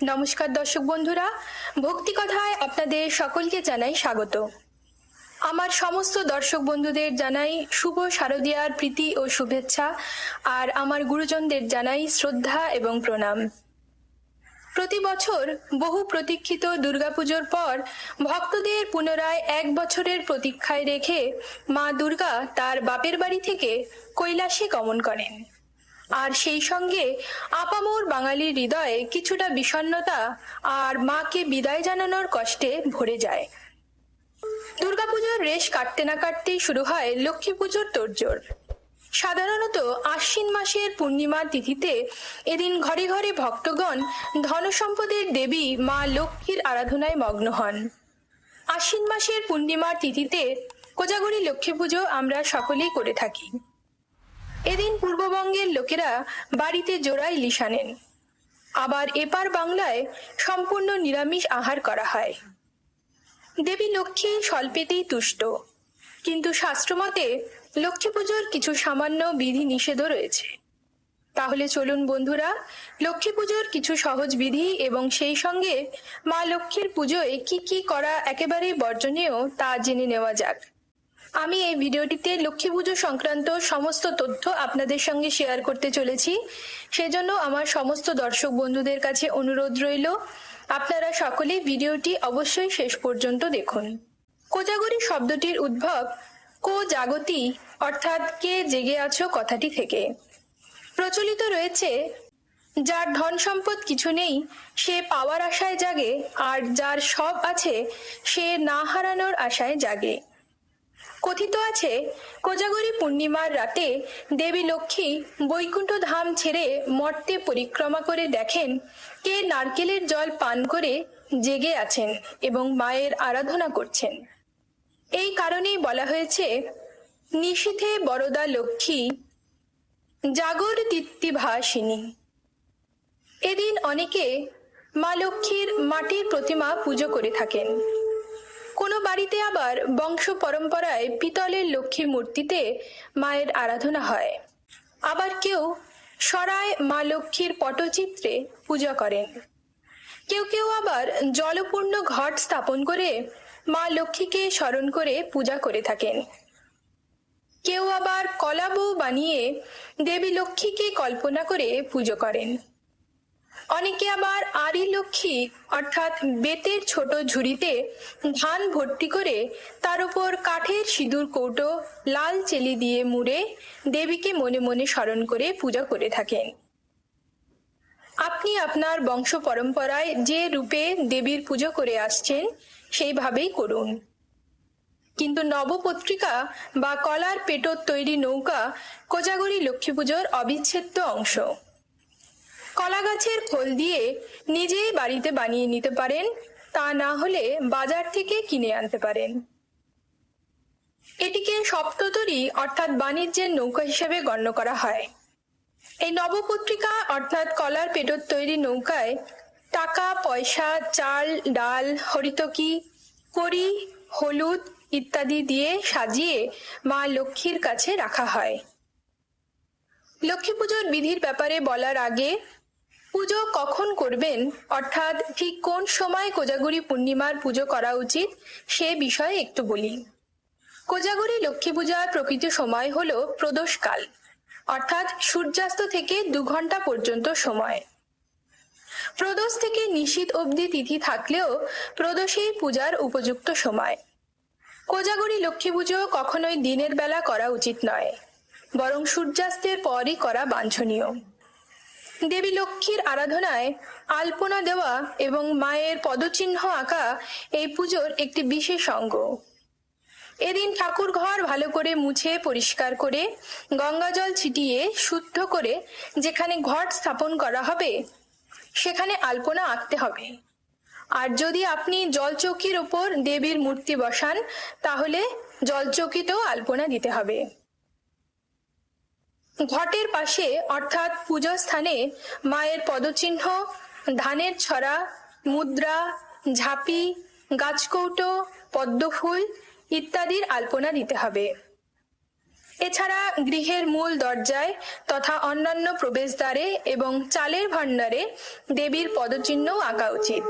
নমস্কার দর্শক বন্ধুরা, ভক্তি কথায় আপনাদের সকলকে জানাই স্বাগত। আমার সমস্ত দর্শক বন্ধুদের জানাই শুভ শারদীয়ার প্রীতি ও শুভেচ্ছা, আর আমার গুরুজনদের জানাই শ্রদ্ধা এবং প্রণাম। প্রতি বছর বহু প্রতীক্ষিত দুর্গাপুজোর পর ভক্তদের পুনরায় এক বছরের প্রতীক্ষায় রেখে মা দুর্গা তার বাপের বাড়ি থেকে কৈলাসে গমন করেন। আর সেই সঙ্গে আপামোর বাঙালির হৃদয়ে কিছুটা বিষণ্ণতা আর মাকে বিদায় জানানোর কষ্টে ভরে যায়। দুর্গাপুজোর রেশ কাটতে না কাটতেই শুরু হয় লক্ষ্মী পুজোর তোড়জোড়। সাধারণত আশ্বিন মাসের পূর্ণিমা তিথিতে এদিন ঘরে ঘরে ভক্তগণ ধনসম্পদের দেবী মা লক্ষ্মীর আরাধনায় মগ্ন হন। আশ্বিন মাসের পূর্ণিমার তিথিতে কোজাগরী লক্ষ্মী পুজো আমরা সকলেই করে থাকি। এদিন পূর্ববঙ্গের লোকেরা বাড়িতে জোড়া ইলিশ আনেন। আবার এপার বাংলায় সম্পূর্ণ নিরামিষ আহার করা হয়। দেবী লক্ষ্মী স্বল্পেতেই তুষ্ট, কিন্তু শাস্ত্রমতে লক্ষ্মী পুজোর কিছু সামান্য বিধি নিষেধও রয়েছে। তাহলে চলুন বন্ধুরা, লক্ষ্মী পুজোর কিছু সহজ বিধি এবং সেই সঙ্গে মা লক্ষ্মীর পুজোয় কি কি করা একেবারেই বর্জনীয় তা জেনে নেওয়া যাক। আমি এই ভিডিওটিতে লক্ষ্মী পুজো সংক্রান্ত সমস্ত তথ্য আপনাদের সঙ্গে শেয়ার করতে চলেছি। সেজন্য আমার সমস্ত দর্শক বন্ধুদের কাছে অনুরোধ রইল, আপনারা সকলেই ভিডিওটি অবশ্যই শেষ পর্যন্ত দেখুন। কোজাগরি শব্দটির উদ্ভব, কো জাগতি অর্থাৎ কে জেগে আছো কথাটি থেকে। প্রচলিত রয়েছে, যার ধন সম্পদ কিছু নেই, সে পাওয়ার আশায় জাগে, আর যার সব আছে, সে না হারানোর আশায় জাগে। কথিত আছে, কোজাগরী পূর্ণিমার রাতে দেবী লক্ষ্মী বৈকুণ্ঠ ধাম ছেড়ে মর্তে পরিক্রমা করে দেখেন কে নারকেলের জল পান করে জেগে আছেন এবং মায়ের আরাধনা করছেন। এই কারণেই বলা হয়েছে নিশীথে বরদা লক্ষ্মী জাগর দীপ্তি ভাসিনী এদিন অনেকে মা লক্ষ্মীর মাটির প্রতিমা পুজো করে থাকেন। কোনো বাড়িতে আবার বংশ পরম্পরায় পিতলের লক্ষ্মী মূর্তিতে মায়ের আরাধনা হয়। আবার কেউ সরায় মা লক্ষ্মীর পটচিত্রে পূজা করেন। কেউ কেউ আবার জলপূর্ণ ঘট স্থাপন করে মা লক্ষ্মীকে স্মরণ করে পূজা করে থাকেন। কেউ আবার কলা বউ বানিয়ে দেবী লক্ষ্মীকে কল্পনা করে পুজো করেন। অনেকে আবার আরি লক্ষ্মী, অর্থাৎ বেতের ছোট ঝুড়িতে ধান ভর্তি করে তার উপর কাঠের সিঁদুর, কৌটো, লাল চেলি দিয়ে মুড়ে দেবীকে মনে মনে স্মরণ করে পূজা করে থাকেন। আপনি আপনার বংশ পরম্পরায় যে রূপে দেবীর পুজো করে আসছেন, সেইভাবেই করুন। কিন্তু নবপত্রিকা বা কলার পেটোর তৈরি নৌকা কোজাগরী লক্ষ্মী পুজোর অবিচ্ছেদ্য অংশ। কলা গাছের খোল দিয়ে নিজেই বাড়িতে বানিয়ে নিতে পারেন, তা না হলে বাজার থেকে কিনে আনতে পারেন। এটিকে সপ্ততরী অর্থাৎ বাণিজ্যের নৌকা হিসেবে গণ্য করা হয়। এই নবপত্রিকা অর্থাৎ কলার পেটোর তৈরি নৌকায় টাকা, পয়সা, চাল, ডাল, হরিতকি, কড়ি, হলুদ ইত্যাদি দিয়ে সাজিয়ে মা লক্ষ্মীর কাছে রাখা হয়। লক্ষ্মী পুজোর বিধির ব্যাপারে বলার আগে পুজো কখন করবেন? অর্থাৎ ঠিক কোন সময় কোজাগরি পূর্ণিমার পুজো করা উচিত? সে বিষয়ে একটু বলি। কোজাগরি লক্ষ্মী পূজার প্রকৃত সময় হল প্রদোষকাল, অর্থাৎ সূর্যাস্ত থেকে দু ঘণ্টা পর্যন্ত সময়। প্রদোষ থেকে নিশীত অবধি তিথি থাকলেও প্রদোষেই পূজার উপযুক্ত সময়। কোজাগরি লক্ষ্মী পুজো কখনোই দিনের বেলা করা উচিত নয়, বরং সূর্যাস্তের পরই করা বাঞ্ছনীয়। দেবী লক্ষ্মীর আরাধনায় আলপনা দেওয়া এবং মায়ের পদচিহ্ন আঁকা এই পুজোর একটি বিশেষ অঙ্গ। এদিন ঠাকুর ঘর ভালো করে মুছে, পরিষ্কার করে, গঙ্গা জল ছিটিয়ে, শুদ্ধ করে যেখানে ঘট স্থাপন করা হবে, সেখানে আলপনা আঁকতে হবে। আর যদি আপনি জলচৌকির ওপর দেবীর মূর্তি বসান, তাহলে জলচৌকিতেও আলপনা দিতে হবে। ঘটের পাশে, অর্থাৎ পূজা স্থানে, মায়ের পদচিহ্ন, ধানের ছড়া, মুদ্রা, ঝাঁপি, গাছকৌটো, পদ্মফুল ইত্যাদির আলপনা দিতে হবে। এছাড়া গৃহের মূল দরজায় তথা অন্যান্য প্রবেশদ্বারে এবং চালের ভাণ্ডারে দেবীর পদচিহ্নও আঁকা উচিত।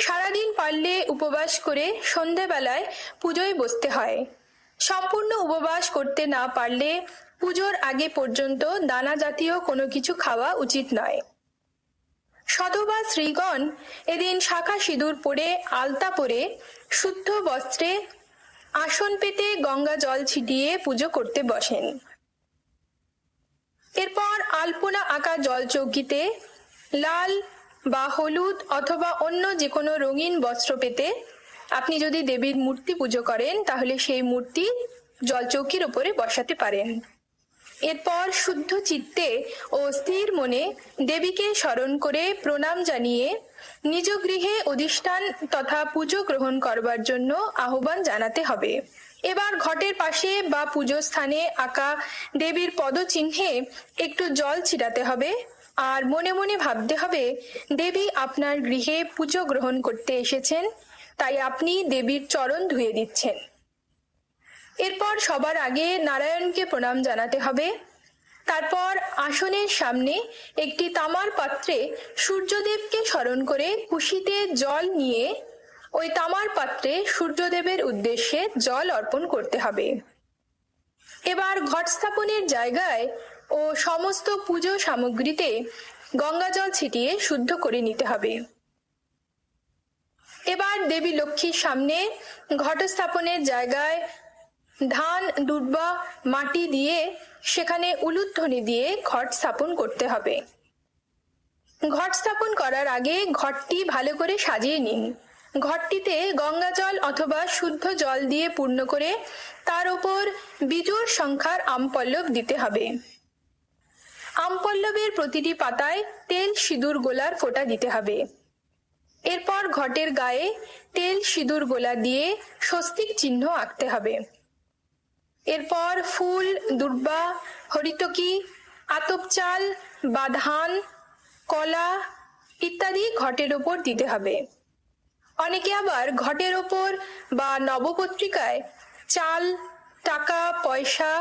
সারাদিন পারলে উপবাস করে সন্ধেবেলায় পুজোয় বসতে হয়। সম্পূর্ণ উপবাস করতে না পারলে পুজোর আগে পর্যন্ত দানা জাতীয় কোনো কিছু খাওয়া উচিত নয়। সধবা শ্রীগণ এদিন শাখা সিঁদুর পরে আলতা পরে শুদ্ধ বস্ত্রে আসন পেতে গঙ্গা জল ছিটিয়ে পুজো করতে বসেন। এরপর আলপনা আঁকা জল চৌকিতে লাল বা হলুদ অথবা অন্য যে কোনো রঙিন বস্ত্র পেতে আপনি যদি দেবীর মূর্তি পুজো করেন, তাহলে সেই মূর্তি জলচৌকির ওপরে বসাতে পারেন। এরপর শুদ্ধ চিত্তে ও স্থির মনে দেবীকে স্মরণ করে প্রণাম জানিয়ে নিজ গৃহে অধিষ্ঠান তথা পুজো গ্রহণ করবার জন্য আহ্বান জানাতে হবে। এবার ঘটের পাশে বা পুজো স্থানে আঁকা দেবীর পদচিহ্নে একটু জল ছিটাতে হবে। আর মনে মনে ভাবতে হবে, দেবী আপনার গৃহে পুজো গ্রহণ করতে এসেছেন। তাই আপনি দেবীর চরণ ধুয়ে দিচ্ছেন। এরপর সবার আগে নারায়ণকে প্রণাম জানাতে হবে। তারপর আসনের সামনে একটি তামার পাত্রে সূর্যদেবকে স্মরণ করে কুশিতে জল নিয়ে ওই তামার পাত্রে সূর্যদেবের উদ্দেশ্যে জল অর্পণ করতে হবে। এবার ঘট স্থাপনের জায়গায় ও সমস্ত পুজো সামগ্রীতে গঙ্গা জল ছিটিয়ে শুদ্ধ করে নিতে হবে। এবার দেবী লক্ষ্মীর সামনে ঘটস্থাপনের জায়গায় ধান দুর্বা মাটি দিয়ে সেখানে উলুধ্বনি দিয়ে ঘট স্থাপন করতে হবে। ঘট স্থাপন করার আগে ঘরটি ভালো করে সাজিয়ে নিন। ঘরটিতে গঙ্গা জল অথবা শুদ্ধ জল দিয়ে পূর্ণ করে তার ওপর বিজোড় সংখ্যার আমপল্লব দিতে হবে। আমপল্লবের প্রতিটি পাতায় তেল, সিঁদুর, গোলার ফোঁটা দিতে হবে। এরপর ঘটের গায়ে তেল সিঁদুর গোলা দিয়ে স্বস্তিক চিহ্ন আঁকতে হবে। এরপর ফুল, দুর্বা, হরিতকি আতপ চাল বা ধান কলা ইত্যাদি ঘটের ওপর দিতে হবে। অনেকে আবার ঘটের ওপর বা নবপত্রিকায় চাল, টাকা, পয়সা,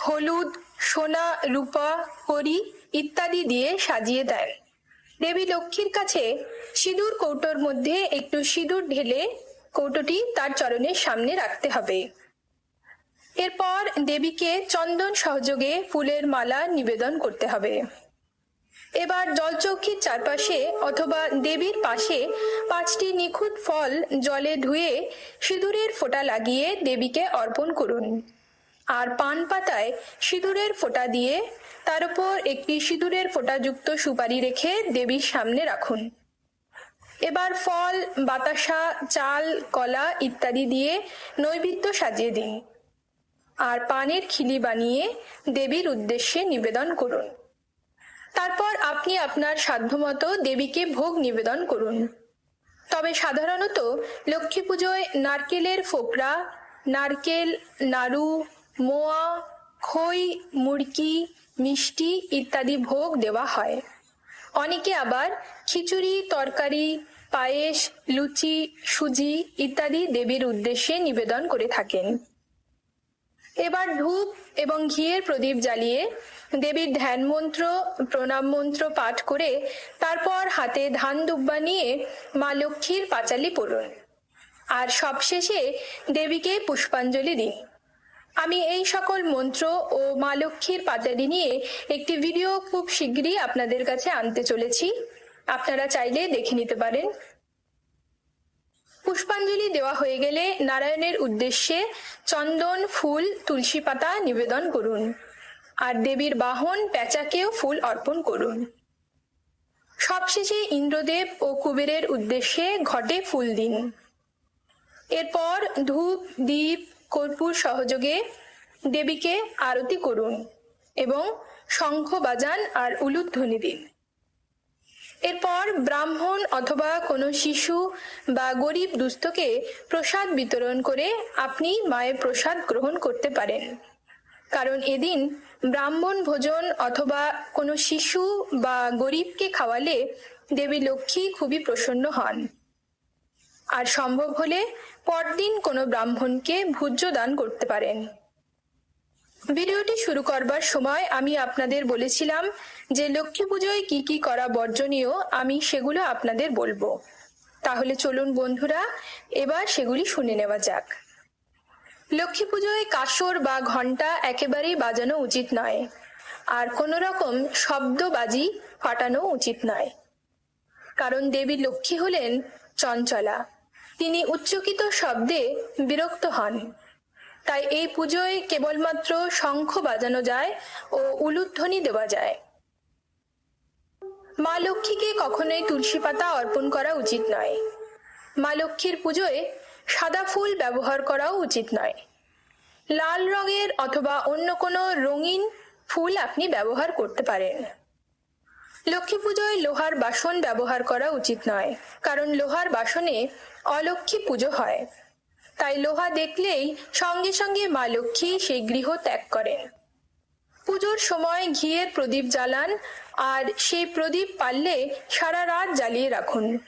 হলুদ, সোনা, রূপা করি ইত্যাদি দিয়ে সাজিয়ে দেন। দেবী লক্ষ্মীর কাছে সিঁদুর কৌটোর মধ্যে একটু সিঁদুর ঢেলে কৌটোটি তার চরণের সামনে রাখতে হবে। এরপর দেবীকে চন্দন সহযোগে ফুলের মালা নিবেদন করতে হবে। এবার জলচৌকির চারপাশে অথবা দেবীর পাশে পাঁচটি নিখুঁত ফল জলে ধুয়ে সিঁদুরের ফোঁটা লাগিয়ে দেবীকে অর্পণ করুন। আর পান পাতায় সিঁদুরের ফোঁটা দিয়ে তার উপর একটি সিঁদুরের ফোঁটাযুক্ত সুপারি রেখে দেবীর সামনে রাখুন। এবার ফল, বাতাসা, চাল, কলা ইত্যাদি দিয়ে নৈবেদ্য সাজিয়ে দিন আর পানের খিলি বানিয়ে দেবীর উদ্দেশ্যে নিবেদন করুন। তারপর আপনি আপনার সাধ্যমতো দেবীকে ভোগ নিবেদন করুন। তবে সাধারণত লক্ষ্মী পুজোয় নারকেলের ফোকরা নারকেল, নাড়ু মোয়া, খই, মুড়কি, মিষ্টি ইত্যাদি ভোগ দেওয়া হয়। অনেকে আবার খিচুড়ি, তরকারি, পায়েস, লুচি, সুজি ইত্যাদি দেবীর উদ্দেশ্যে নিবেদন করে থাকেন। এবার ধূপ এবং ঘিয়ের প্রদীপ জ্বালিয়ে দেবীর ধ্যান মন্ত্র প্রণাম মন্ত্র পাঠ করে তারপর হাতে ধান দুব্বা নিয়ে মা লক্ষ্মীর পাঁচালি পড়ুন। আর সবশেষে দেবীকে পুষ্পাঞ্জলি দিন। আমি এই সকল মন্ত্র ও মা লক্ষ্মীর পাঁচালি নিয়ে একটি ভিডিও খুব শীঘ্রই আপনাদের কাছে আনতে চলেছি। আপনারা চাইলে দেখে নিতে পারেন। পুষ্পাঞ্জলি দেওয়া হয়ে গেলে নারায়ণের উদ্দেশ্যে চন্দন, ফুল, তুলসী পাতা নিবেদন করুন। আর দেবীর বাহন, পেঁচাকেও ফুল অর্পণ করুন। সবশেষে ইন্দ্রদেব ও কুবেরের উদ্দেশ্যে ঘটে ফুল দিন। এরপর ধূপ, দীপ কর্পূর সহযোগে দেবীকে আরতি করুন এবং শঙ্খ বাজান আর উলুধ্বনি দিন। এরপর ব্রাহ্মণ অথবা কোনো শিশু বা গরিব দুস্থকে প্রসাদ বিতরণ করে আপনি মায়ের প্রসাদ গ্রহণ করতে পারেন। কারণ এদিন ব্রাহ্মণ ভোজন অথবা কোনো শিশু বা গরিবকে খাওয়ালে দেবী লক্ষ্মী খুবই প্রসন্ন হন। আর সম্ভব হলে পরদিন কোনো ব্রাহ্মণকে ভোজ্য দান করতে পারেন। ভিডিওটি শুরু করবার সময় আমি আপনাদের বলেছিলাম যে লক্ষ্মী পুজোয় কি কি করা বর্জনীয়, আমি সেগুলো আপনাদের বলব। তাহলে চলুন বন্ধুরা, এবার সেগুলি শুনে নেওয়া যাক। লক্ষ্মী পুজোয় কাসর বা ঘণ্টা একেবারেই বাজানো উচিত নয়, আর কোনো রকম শব্দবাজি ফাটানো উচিত নয়। কারণ দেবী লক্ষ্মী হলেন চঞ্চলা। তিনি উচ্চকিত শব্দে বিরক্ত হন। তাই এই পুজোয় কেবলমাত্র শঙ্খ বাজানো যায় ও উলুধ্বনি দেওয়া যায়। মা লক্ষ্মীকে কখনোই তুলসী পাতা অর্পণ করা উচিত নয়। মা লক্ষ্মীর পুজোয় সাদা ফুল ব্যবহার করাও উচিত নয়। লাল রঙের অথবা অন্য কোনো রঙিন ফুল আপনি ব্যবহার করতে পারেন। লক্ষ্মী পুজোয় লোহার বাসন ব্যবহার করা উচিত নয়, কারণ লোহার বাসনে অলক্ষ্মী পুজো হয়। তাই লোহা দেখলেই সঙ্গে সঙ্গে মা লক্ষ্মী সেই গৃহ ত্যাগ করেন। পুজোর সময় ঘিয়ের প্রদীপ জ্বালান আর সেই প্রদীপ পারলে সারা রাত জ্বালিয়ে রাখুন।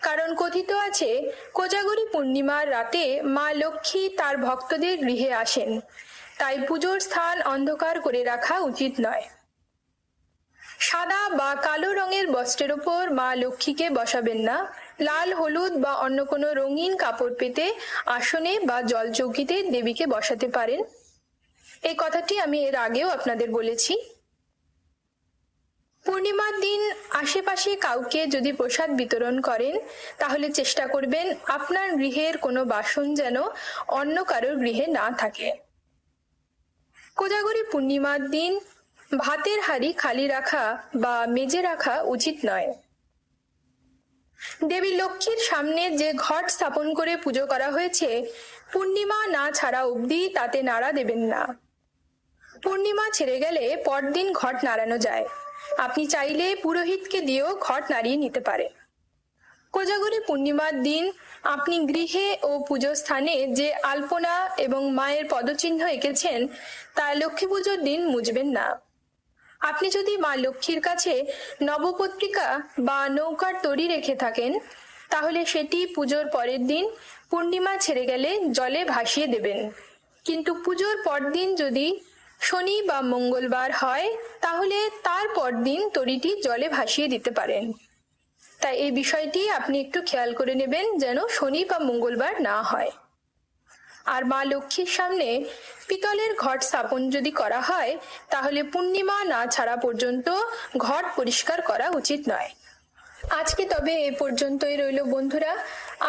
কারণ কথিত আছে, কোজাগরি পূর্ণিমার রাতে মা লক্ষ্মী তার ভক্তদের গৃহে আসেন। তাই পুজোর স্থান অন্ধকার করে রাখা উচিত নয়। সাদা বা কালো রঙের বস্ত্রের ওপর মা লক্ষ্মীকে বসাবেন না। লাল, হলুদ বা অন্য কোনো রঙিন কাপড় পেতে আসনে বা জলচৌকিতে দেবীকে বসাতে পারেন। এই কথাটি আমি এর আগেও আপনাদের বলেছি। পূর্ণিমার দিন আশেপাশে কাউকে যদি প্রসাদ বিতরণ করেন, তাহলে চেষ্টা করবেন আপনার গৃহের কোনো বাসন যেন অন্য কারোর গৃহে না থাকে। কোজাগরি পূর্ণিমার দিন ভাতের হাঁড়ি খালি রাখা বা মেজে রাখা উচিত নয়। দেবী লক্ষ্মীর সামনে যে ঘট স্থাপন করে পুজো করা হয়েছে, পূর্ণিমা না ছাড়া অবধি তাতে নাড়া দেবেন না। পূর্ণিমা ছেড়ে গেলে পরদিন ঘট নাড়ানো যায়। আপনি চাইলে পুরোহিতকে দিয়েও ঘট নাড়িয়ে নিতে পারে কোজাগরি পূর্ণিমার দিন আপনি গৃহে ও পুজো স্থানে যে আলপনা এবং মায়ের পদচিহ্ন এঁকেছেন, তা লক্ষ্মী পুজোর দিন মুজবেন না। আপনি যদি মা লক্ষ্মীর কাছে নবপত্রিকা বা নৌকার তরি রেখে থাকেন, তাহলে সেটি পুজোর পরের দিন পূর্ণিমা ছেড়ে গেলে জলে ভাসিয়ে দেবেন। কিন্তু পুজোর পরদিন যদি শনি বা মঙ্গলবার হয়, তাহলে তার পরদিন তরিটি জলে ভাসিয়ে দিতে পারেন। তাই এই বিষয়টি আপনি একটু খেয়াল করে নেবেন যেন শনি বা মঙ্গলবার না হয়। আর মা লক্ষ্মীর সামনে পিতলের ঘট স্থাপন যদি করা হয়, তাহলে পূর্ণিমা না ছাড়া পর্যন্ত ঘট পরিষ্কার করা উচিত নয়। আজকে তবে এ পর্যন্তই রইল বন্ধুরা।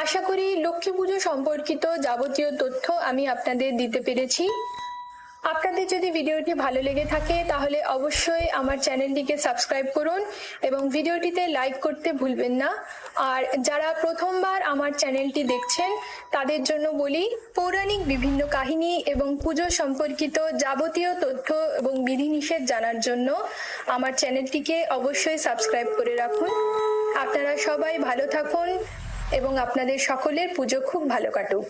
আশা করি লক্ষ্মী পুজো সম্পর্কিত যাবতীয় তথ্য আমি আপনাদের দিতে পেরেছি। আপনাদের যদি ভিডিওটি ভালো লেগে থাকে, তাহলে অবশ্যই আমার চ্যানেলটিকে সাবস্ক্রাইব করুন এবং ভিডিওটিতে লাইক করতে ভুলবেন না। আর যারা প্রথমবার আমার চ্যানেলটি দেখছেন, তাদের জন্য বলি, পৌরাণিক বিভিন্ন কাহিনী এবং পুজো সম্পর্কিত যাবতীয় তথ্য এবং বিধিনিষেধ জানার জন্য আমার চ্যানেলটিকে অবশ্যই সাবস্ক্রাইব করে রাখুন। আপনারা সবাই ভালো থাকুন এবং আপনাদের সকলের পুজো খুব ভালো কাটুক।